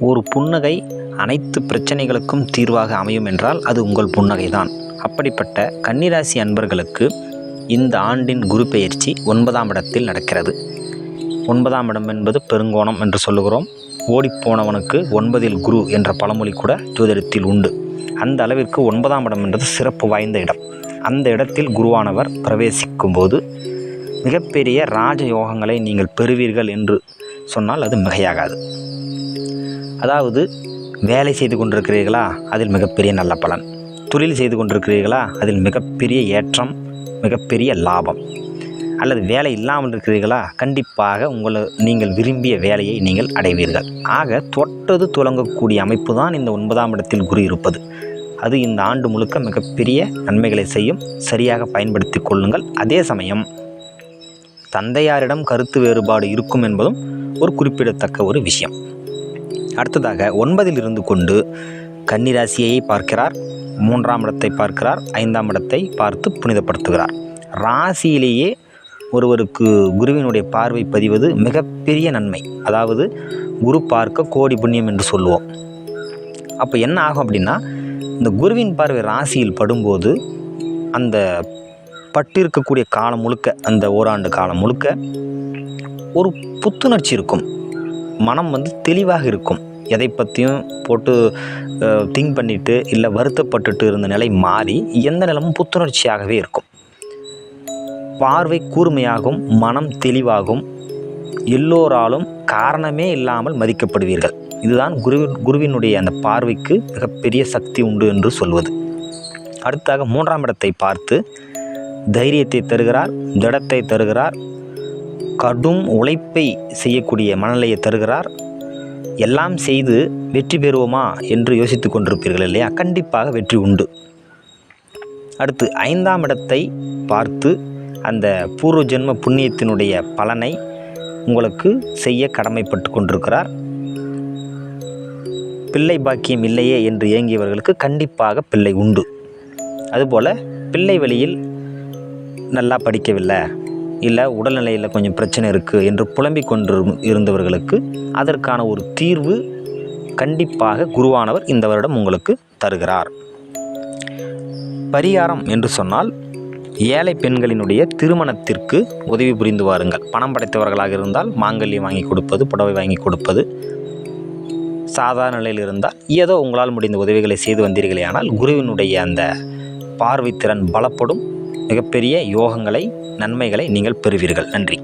ஒரு புன்னகை அனைத்து பிரச்சனைகளுக்கும் தீர்வாக அமையும் என்றால் அது உங்கள் புன்னகை தான் அப்படிப்பட்ட கன்னிராசி அன்பர்களுக்கு இந்த ஆண்டின் குரு பெயர்ச்சி ஒன்பதாம் இடத்தில் நடக்கிறது. ஒன்பதாம் இடம் என்பது பெருங்கோணம் என்று சொல்லுகிறோம். ஓடிப்போனவனுக்கு ஒன்பதில் குரு என்ற பழமொழி கூட ஜோதிடத்தில் உண்டு. அந்த அளவிற்கு ஒன்பதாம் இடம் என்பது சிறப்பு வாய்ந்த இடம். அந்த இடத்தில் குருவானவர் பிரவேசிக்கும் போது மிகப்பெரிய ராஜ யோகங்களை நீங்கள் பெறுவீர்கள் என்று சொன்னால் அது மிகையாகாது. அதாவது வேலை செய்து கொண்டிருக்கிறீர்களா? அதில் மிகப்பெரிய நல்ல பலன். தொழில் செய்து கொண்டிருக்கிறீர்களா? அதில் மிகப்பெரிய ஏற்றம் மிகப்பெரிய லாபம். அல்லது வேலை இல்லாமல் இருக்கிறீர்களா? கண்டிப்பாக உங்களை நீங்கள் விரும்பிய வேலையை நீங்கள் அடைவீர்கள். ஆக தொட்டது துலங்கக்கூடிய அமைப்பு தான் இந்த ஒன்பதாம் இடத்தில் குரு இருப்பது. அது இந்த ஆண்டு முழுக்க மிகப்பெரிய நன்மைகளை செய்யும். சரியாக பயன்படுத்தி கொள்ளுங்கள். அதே சமயம் தந்தையாரிடம் கருத்து வேறுபாடு இருக்கும் என்பதும் ஒரு குறிப்பிடத்தக்க ஒரு விஷயம். அடுத்ததாக ஒன்பதில் இருந்து கொண்டு கன்னிராசியை பார்க்கிறார். மூன்றாம் இடத்தை பார்க்கிறார். ஐந்தாம் இடத்தை பார்த்து புனிதப்படுத்துகிறார். ராசியிலேயே ஒருவருக்கு குருவினுடைய பார்வை பதிவது மிகப்பெரிய நன்மை. அதாவது குரு பார்க்க கோடி புண்ணியம் என்று சொல்லுவோம். அப்போ என்ன ஆகும் அப்படின்னா இந்த குருவின் பார்வை ராசியில் படும்போது அந்த பட்டிருக்கக்கூடிய காலம் முழுக்க அந்த ஓராண்டு காலம் முழுக்க ஒரு புத்துணர்ச்சி இருக்கும். மனம் வந்து தெளிவாக இருக்கும். எதை பற்றியும் போட்டு திங்க் பண்ணிட்டு இல்லை வருத்தப்பட்டுட்டு இருந்த நிலை மாறி எந்த நிலமும் புத்துணர்ச்சியாகவே இருக்கும். பார்வை கூர்மையாகும் மனம் தெளிவாகும். எல்லோராலும் காரணமே இல்லாமல் மதிக்கப்படுவீர்கள். இதுதான் குருவின் குருவினுடைய அந்த பார்வைக்கு மிகப்பெரிய சக்தி உண்டு என்று சொல்வது. அடுத்தாக மூன்றாம் இடத்தை பார்த்து தைரியத்தை தருகிறார் திடத்தை தருகிறார் கடும் உழைப்பை செய்யக்கூடிய மனநிலையை தருகிறார். எல்லாம் செய்து வெற்றி பெறுவோமா என்று யோசித்து கொண்டிருப்பீர்கள் இல்லையா? கண்டிப்பாக வெற்றி உண்டு. அடுத்து ஐந்தாம் இடத்தை பார்த்து அந்த பூர்வ ஜென்ம புண்ணியத்தினுடைய பலனை உங்களுக்கு செய்ய கடமைப்பட்டு கொண்டிருக்கிறார். பிள்ளை பாக்கியம் இல்லையே என்று ஏங்கியவர்களுக்கு கண்டிப்பாக பிள்ளை உண்டு. அதுபோல் பிள்ளை வழியில் நல்லா படிக்கவில்லை. இல்லை உடல்நிலையில் கொஞ்சம் பிரச்சனை இருக்குது என்று புலம்பிக் கொண்டு இருந்தவர்களுக்கு அதற்கான ஒரு தீர்வு கண்டிப்பாக குருவானவர் இந்த வருடம் உங்களுக்கு தருகிறார். பரிகாரம் என்று சொன்னால் ஏழை பெண்களினுடைய திருமணத்திற்கு உதவி புரிந்து வாருங்கள். பணம் படைத்தவர்களாக இருந்தால் மாங்கல்யம் வாங்கி கொடுப்பது புடவை வாங்கி கொடுப்பது சாதாரண நிலையில் இருந்தால் ஏதோ உங்களால் முடிந்த உதவிகளை செய்து வந்தீர்களே ஆனால் குருவினுடைய அந்த பார்வை திறன் பலப்படும். மிகப்பெரிய யோகங்களை நன்மைகளை நீங்கள் பெறுவீர்கள். நன்றி.